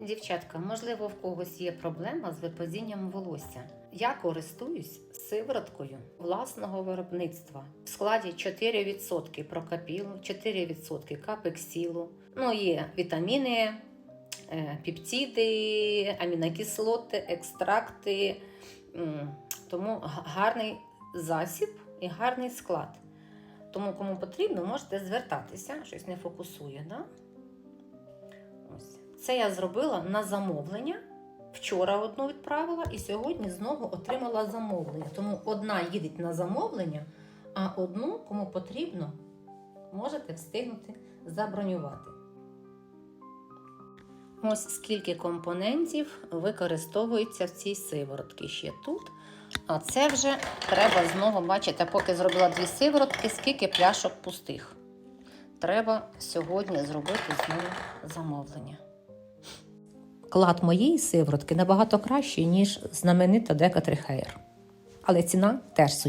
Дівчатка, можливо, в когось є проблема з випадінням волосся. Я користуюсь сивороткою власного виробництва в складі 4% прокапілу, 4% капексілу. Ну, є вітаміни, е, пептиди, амінокислоти, екстракти. Тому гарний засіб і гарний склад. Тому, кому потрібно, можете звертатися. Щось не фокусує, да? Ось. Це я зробила на замовлення. Вчора одну відправила і сьогодні знову отримала замовлення. Тому одна їде на замовлення, а одну, кому потрібно, можете встигнути забронювати. Ось скільки компонентів використовується в цій сиворотці ще тут. А це вже треба знову бачите, поки зробила дві сиворотки, скільки пляшок пустих. Треба сьогодні зробити знову замовлення. Клад моєї сиворотки набагато кращий, ніж знаменита Decatrihair. Але ціна теж суттєва.